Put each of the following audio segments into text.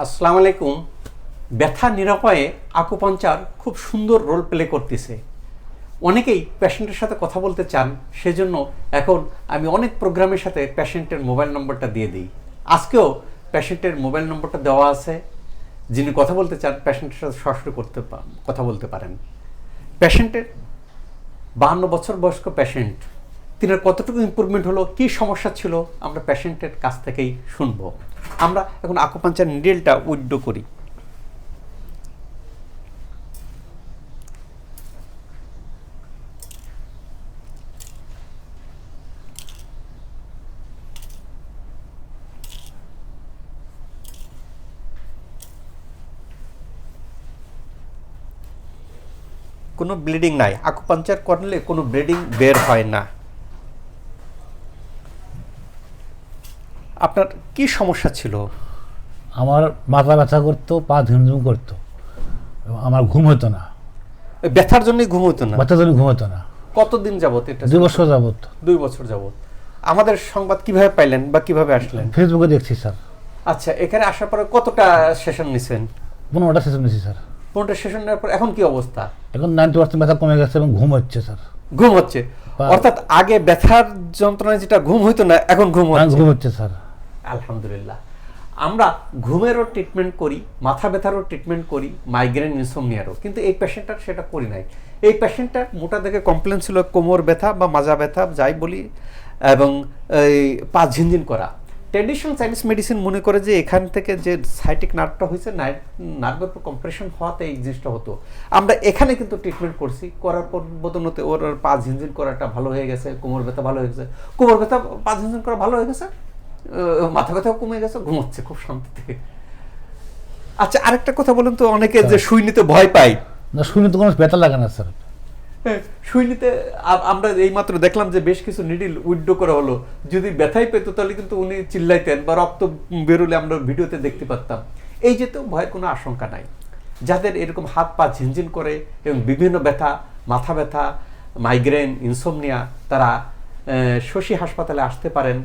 আসসালামু আলাইকুম। ব্যথা নিরাপয়ে আকুপাঞ্চার খুব সুন্দর রোল প্লে করতেছে। অনেকেই পেশেন্টের সাথে কথা বলতে চান, সেজন্য এখন আমি অনেক প্রোগ্রামের সাথে পেশেন্টের মোবাইল নম্বরটা দিয়ে দিই। আজকেও পেশেন্টের মোবাইল নম্বরটা দেওয়া আছে। যিনি কথা বলতে চান পেশেন্টের সাথে সরাসরি করতে কথা বলতে পারেন। পেশেন্টের বাহান্ন বছর বয়স্ক পেশেন্ট তিনার কতটুকু ইম্প্রুভমেন্ট হলো, কি সমস্যা ছিল, আমরা পেশেন্টের কাছ থেকেই শুনব। আমরা এখন আকুপাঞ্চার নিডেলটা উইড্রো করি। কোনো ব্লিডিং নাই। আকুপাঞ্চার করলে কোনো ব্লিডিং বের হয় না। আপনার কি সমস্যা ছিল? আমার মাথা ব্যথা করতো পা ঝুমঝুম করতো। এবং আমার ঘুম হতো না। ব্যথার জন্যই ঘুম হতো না? ব্যথার জন্য ঘুম হতো না। কতদিন যাবত এটা দুই বছর যাবত। দুই বছর যাবত। আমাদের সংবাদ কীভাবে পাইলেন বা কীভাবে আসলেন? ফেসবুকে দেখছি স্যার। আচ্ছা এখানে আসার পরে কতটা সেশন নিছেন? পনেরোটা সেশন নিয়েছি স্যার। পনেরোটা সেশন নেওয়ার পর এখন কি অবস্থা? এখন নাইনটি পার্সেন্ট ব্যথা কমে গেছে এবং ঘুম হচ্ছে স্যার। ঘুম হচ্ছে। অর্থাৎ আগে ব্যথার যন্ত্রণায় যেটা ঘুম হইতো না এখন ঘুম হচ্ছে। ঘুম হচ্ছে স্যার। আলহামদুলিল্লাহ। আমরা ঘুমেরও ট্রিটমেন্ট করি, মাথা ব্যথারও ট্রিটমেন্ট করি মাইগ্রেন ইনসোমনিয়ারও কিন্তু এই পেশেন্টটার সেটা করি নাই। এই পেশেন্টটার মোটা দেখে কমপ্লেন ছিল, কোমর ব্যথা বা মাজা ব্যথা, যাই বলি, এবং এই পা ঝিনঝিন করা। ট্র্যাডিশনাল চাইনিজ মেডিসিন মনে করে যে এখান থেকে যে সাইটিক নার্ভটা হয়েছে নার্ভের উপর কম্প্রেশন হওয়াতে এই জিনিসটা হতো। আমরা এখানে কিন্তু ট্রিটমেন্ট করছি। করার পর বদনতে ওর পা ঝিনঝিন করাটা ভালো হয়ে গেছে, কোমর ব্যথা ভালো হয়ে গেছে। কোমর ব্যথা পা ঝিনঝিন করা ভালো হয়ে গেছে? মাথা ব্যথাও কমে গেছে ঘুমোচ্ছে খুব শান্তিতে আচ্ছা আরেকটা কথা বলুন তো অনেকে যে সুই নিতে ভয় পায়। না শুনে তো কোনো ব্যথা লাগে না স্যার। হ্যাঁ, সুই নিতে আমরা এইমাত্র দেখলাম যে বেশ কিছু নিডিল উইড্রো করা হলো। যদি ব্যথাই পেতো তাহলে কিন্তু উনি চিল্লাইতেন বা রক্ত বেরোলে আমরা ভিডিওতে দেখতে পারতাম। এই যে তো ভয়ের কোনো আশঙ্কা নাই। যাদের এরকম হাত পা ঝিনঝিন করে এবং বিভিন্ন ব্যথা মাথা ব্যথা মাইগ্রেন ইনসোমনিয়া তারা আহ, শশী হাসপাতালে আসতে পারেন।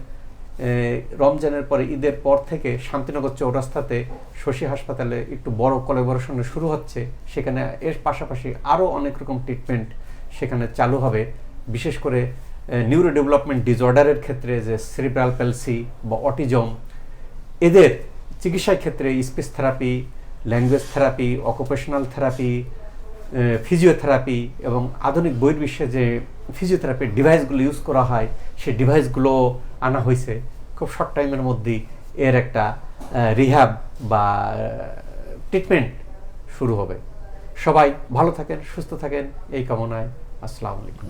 রমজানের পরে ঈদের পর থেকে শান্তিনগর চৌরাস্তাতে শশী হাসপাতালে একটু বড় কোলাবোরেশনে শুরু হচ্ছে। সেখানে এর পাশাপাশি আরও অনেক রকম ট্রিটমেন্ট সেখানে চালু হবে। বিশেষ করে নিউরো ডেভেলপমেন্ট ডিসঅর্ডারের ক্ষেত্রে যে সেরিব্রাল প্যালসি বা অটিজম এদের চিকিৎসার ক্ষেত্রে speech therapy language therapy occupational therapy physiotherapy এবং আধুনিক বহির্বিশ্বে যে ফিজিওথেরাপির ডিভাইসগুলো ইউজ করা হয়, সেই ডিভাইসগুলো আনা হয়েছে। খুব শর্ট টাইমের মধ্যেই এর একটা রিহ্যাব বা ট্রিটমেন্ট শুরু হবে। সবাই ভালো থাকেন, সুস্থ থাকেন, এই কামনায় আসসালামু আলাইকুম।